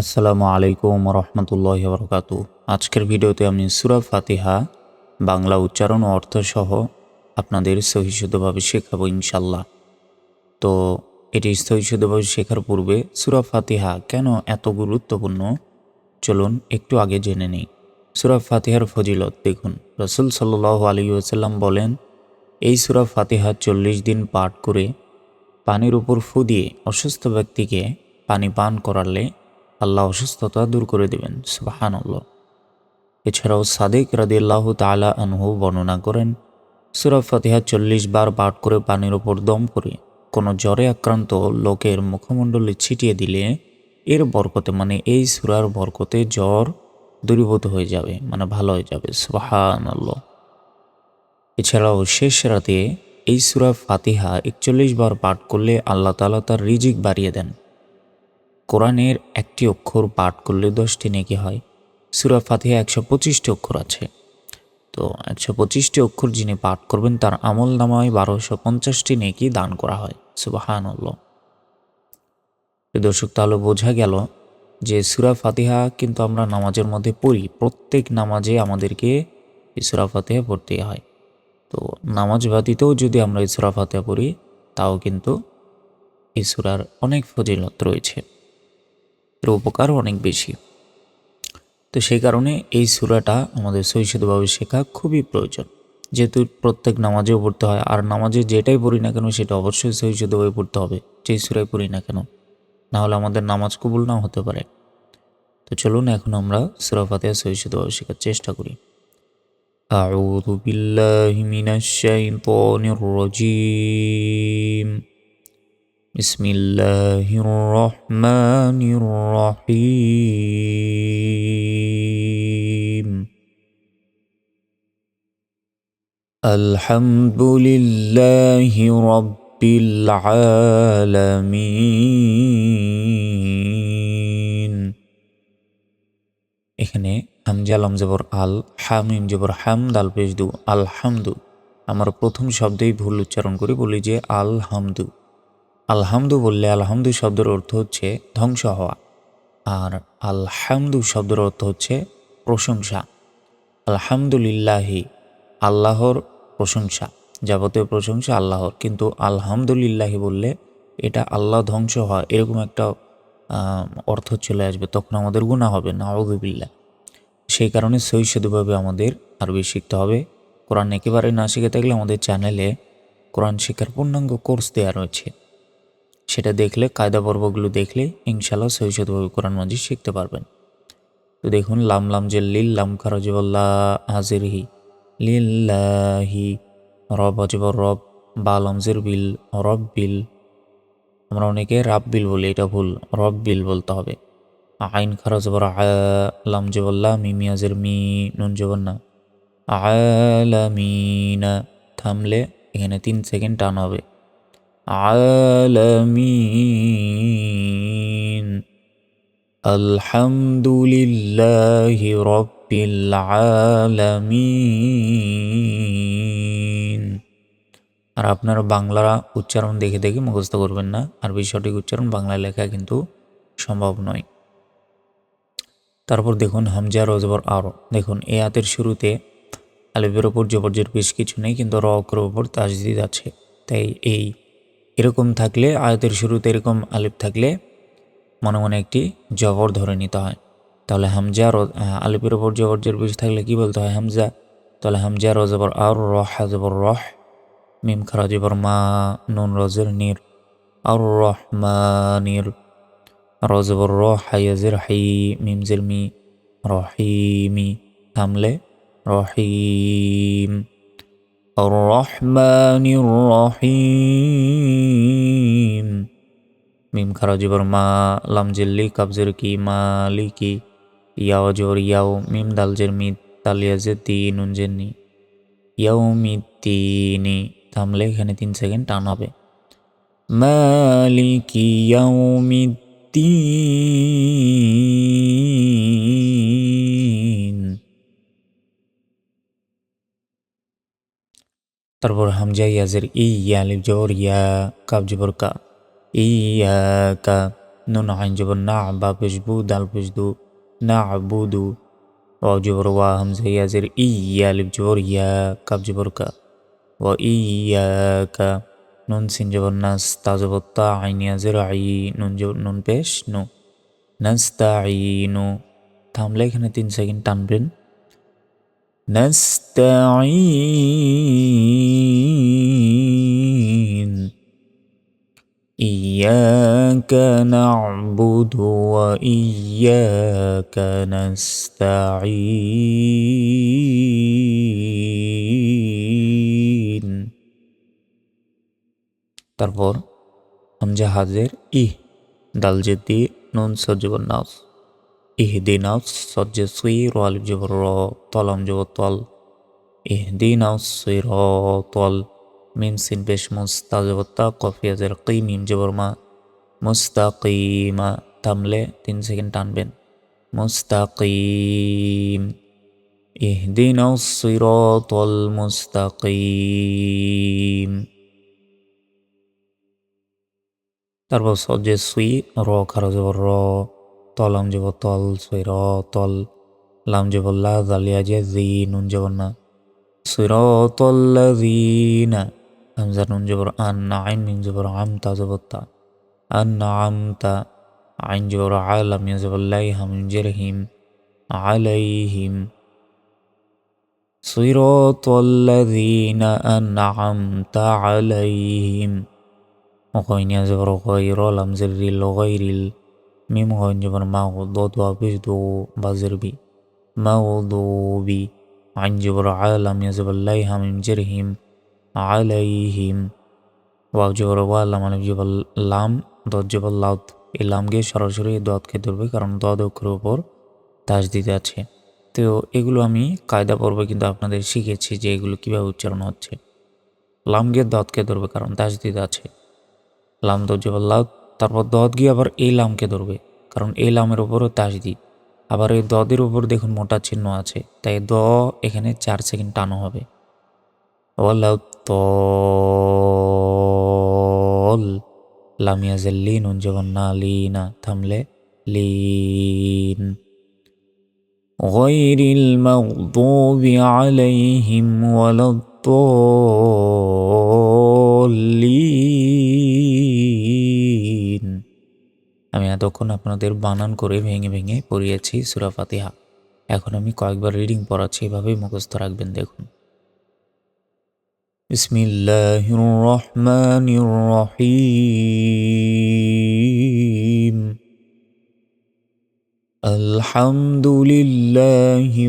আসসালামু আলাইকুম রহমতুল্লাহ বরকাত আজকের ভিডিওতে আমি সুরা ফাতিহা, বাংলা উচ্চারণ ও অর্থ সহ আপনাদের সহিশুদ্ধভাবে শেখাবো ইনশাল্লাহ তো এটি সহিশুদ্ধভাবে শেখার পূর্বে সুরা ফাতিহা কেন এত গুরুত্বপূর্ণ? চলুন একটু আগে জেনে নিই। সুরা ফাতিহার ফজিলত দেখুন, রসুল সাল্লাহ আলী ওসাল্লাম বলেন, এই সুরা ফাতিহা চল্লিশ দিন পাঠ করে পানির উপর ফু দিয়ে অসুস্থ ব্যক্তিকে পানি পান করালে আল্লাহ অসুস্থতা দূর করে দেবেন সুবাহান এছাড়াও সাদেক রাদিল্লাহ তালা আনহু বর্ণনা করেন, সুরা ফাতিহা চল্লিশ বার পাঠ করে পানির ওপর দম করে কোনো জ্বরে আক্রান্ত লোকের মুখমণ্ডলে ছিটিয়ে দিলে এর বরকতে মানে এই সুরার বরকতে জ্বর দূরীভূত হয়ে যাবে মানে ভালো হয়ে যাবে সুবাহান এছাড়াও শেষ রাতে এই সুরা ফাতিহা একচল্লিশ বার পাঠ করলে আল্লাহ তালা তার রিজিক বাড়িয়ে দেন। কোরআনের একটি অক্ষর পাঠ করলে দশটি নেকি হয়। সুরা ফাতিহা একশো পঁচিশটি অক্ষর আছে। তো একশো পঁচিশটি অক্ষর যিনি পাঠ করবেন, তার আমল নামায় বারোশো পঞ্চাশটি নেকি দান করা হয়। সুবাহান দর্শক, তাহলে বোঝা গেল যে সুরা ফাতিহা কিন্তু আমরা নামাজের মধ্যে পড়ি। প্রত্যেক নামাজে আমাদেরকে এই সুরা ফাতিহা পড়তে হয়। তো নামাজ ব্যতীতও যদি আমরা এই সুরা ফাতিহা পড়ি, তাও কিন্তু এই সুরার অনেক ফজিলত রয়েছে। এর উপকারও অনেক বেশি তো সেই কারণে এই সুরাটা আমাদের সহিষ্ণুভাবে শেখা খুবই প্রয়োজন যেহেতু প্রত্যেক নামাজেও পড়তে হয় আর নামাজে যেটাই পড়ি না কেন সেটা অবশ্যই সহিষ্ণুভাবে পড়তে হবে যেই সুরাই পড়ি না কেন না হলে আমাদের নামাজ কবুল নাও হতে পারে তো চলুন এখন আমরা সুরা ফাতেহা সহিষ্ণুভাবে শেখার চেষ্টা করি أعوذ بالله من الشيطان الرجيم بسم الله الرحمن الرحيم الحمد لله رب العالمين এখানে হামজালাম জবর আল হামিম জবর হাম দাল পেশ দু আলহামদু আমার প্রথম শব্দেই ভুল উচ্চারণ করে বলি যে আলহামদু আলহামদু বললে আলহামদু শব্দের অর্থ হচ্ছে ধ্বংস হওয়া। আর আলহামদু শব্দের অর্থ হচ্ছে প্রশংসা। আলহামদুলিল্লাহি, আল্লাহর প্রশংসা। যাবতীয় প্রশংসা আল্লাহর। কিন্তু আলহামদুলিল্লাহি বললে এটা আল্লাহ ধ্বংস হয় এরকম একটা অর্থ চলে আসবে। তখন আমাদের গুণা হবে। না আউদুবিল্লা সেই কারণে সই শুধুভাবে আমাদের আরবি শিখতে হবে। কোরআন একেবারে না শিখে থাকলে আমাদের চ্যানেলে কোরআন শিক্ষার পূর্ণাঙ্গ কোর্স দেওয়া রয়েছে। সেটা দেখলে, কায়দা পর্বগুলো দেখলে ইনশাল্লাহ সহিষ্ণুভাবে কোরআন মাজিদ শিখতে পারবেন। তো দেখুন, লাম লাম যে লিল লাম খারাজিবল্লা হাজিরহি, লিল্লাহি রব অজব রব, বা লমজের বিল রব বিল। আমরা অনেকে রাব বিল বলি, এটা ভুল, রব বিল বলতে হবে। আইন খারা জবর লাম জবল্লা মিমিয়াজের মি, নুন জবর না আলামিনা, থামলে এখানে তিন সেকেন্ড টান হবে। আলমিন। আলহামদুলিল্লাহ রব্বিল আলমিন। আর আপনারা বাংলা উচ্চারণ দেখে দেখে মুখস্থ করবেন না, আরবি সঠিক উচ্চারণ বাংলায় লেখা কিন্তু সম্ভব নয়। তারপর দেখুন হামজা, রজবর আরও দেখুন এ আতের শুরুতে আলিবের ওপর জবরজের বেশ কিছু নেই, কিন্তু র অক্রর ওপর তাজদিদ আছে। তাই এই এরকম থাকলে, আয়তের শুরুতে এরকম আলিফ থাকলে মনে মনে একটি জবর ধরে নিতে হয়। তাহলে হামজা আলিফের ওপর জবর বেশি থাকলে কি বলতে হয় হামজা? তাহলে হামজা রজবর আর, রহ হাজবর রহ, মিম খারা জবর মা, নুন রজের নির, আর রহমানির রজবর র হাইয়াজের হাই মিমজের মি রহিমি থামলে রহিম রহমানির রহিম মিম খারা জিবর মা লামজিল্লি কাবজের কি মালিকি ইয়াও জোর ইয়াও মিম দালজের মি তালিয়া যে তিন উঞ্জের নি ইয়াও মি তিনি থামলে এখানে তিন সেকেন্ড টান হবে মালিকি ইয়াও মি তিন তারপর হামজা ইয়াজের ই ইয়া লিফ জবর ইয়া কাব জবর কা ইয়া কা নুন আইন জবর না বা পেশবু দাল পেশদু না বুদু ওয়াও জবর ওয়া হামজা ইয়াজের ই ইয়া লিফ জবর ইয়া কাব জবর কা ওয়া ইয়াকা নুন সিন জবর নাস তা জবর তা আইন ইয়াজের আই নুন জবর নুন পেশ নু নাস্তাইনু থামলে এখানে তিন সেকেন্ড টানবেন নাস্তাইন إياك نعبد وإياك نستعين তারপর হামজা হাজের ইহ দাল জেদি নুন সজ্জবর নাস ইহদিনা সজ্জে সুই র আলিফ জবর র তলাম জবর তল ইহদিনা সুই র তল মিম সিন পেশ মুস্তা জবর তা কফিয়াজের কি মিম জবর মা মুস্তাকিমা থামলে তিন সেকেন্ড টানবেন মুস্তাকিম ইহদিনা সিরাতাল মুস্তাকিম তারপর সজ্জে সুই র খারো জবর র طال لام طال سويرا طال لام جبو لا ذاليا جزي نون سويرا طال لذين. همزر نون جبر أن نعين من جبر عمت زبطة أن عمت عين جبر عالم يزب الله من جرهم عليهم. صراط الذين أنعمت عليهم. وقوين يزبر غير لمزر غير মিম গইন যেমন মা দদ ওয়াবিস দো বাজের বি মা ও দো বি আইন জবর আলাম ইয়াজবাল্লাই হামিম জেরহিম আলাইহিম ওয়াও জবর ওয়ালাম আলিফ জবর লাম দদ জবর লাউদ এই লামকে সরাসরি দদকে ধরবে কারণ দদ অক্ষরের উপর তাজ দিতে আছে তো এগুলো আমি কায়দা পর্বে কিন্তু আপনাদের শিখেছি যে এগুলো কীভাবে উচ্চারণ হচ্ছে লামকে দদকে ধরবে কারণ তাজ দিতে আছে লাম দদ জবর লাউদ তারপর দদ গিয়ে আবার এই লামকে ধরবে কারণ এই লামের ওপরও তাসদি আবার এই দদের উপর দেখুন মোটা চিহ্ন আছে তাই দ এখানে চার সেকেন্ড টানো হবে তল লামিয়াজের লিন যখন না লিনা থামলে লিন غير المغضوب عليهم ولا الضالين এতক্ষণ আপনাদের বানান করে ভেঙে ভেঙে পড়িয়েছি সুরা ফাতিহা। এখন আমি কয়েকবার রিডিং পড়াচ্ছি, এভাবেই মুখস্থ রাখবেন, দেখুন। বিসমিল্লাহির রহমানির রহিম আলহামদুলিল্লাহি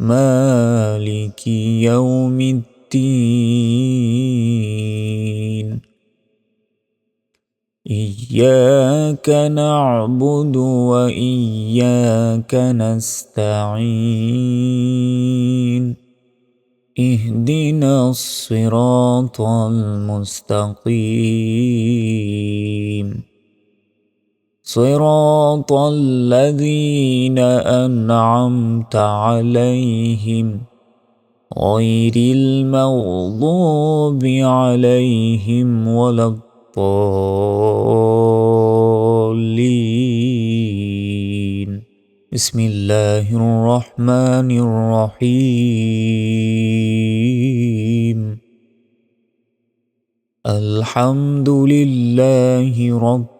مالك يوم الدين. إياك نعبد وإياك نستعين. اهدنا الصراط المستقيم. صراط الذين أنعمت عليهم غير المغضوب عليهم ولا الضالين. بسم الله الرحمن الرحيم. الحمد لله رب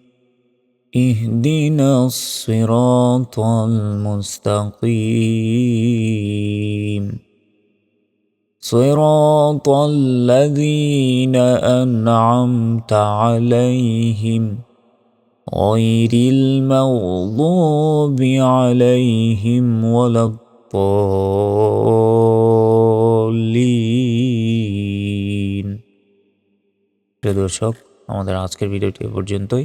اهدنا الصراط المستقيم صراط الذين أنعمت عليهم غير المغضوب عليهم ولا الضالين প্রিয় দর্শক আমাদের আজকের ভিডিওটি এ পর্যন্তই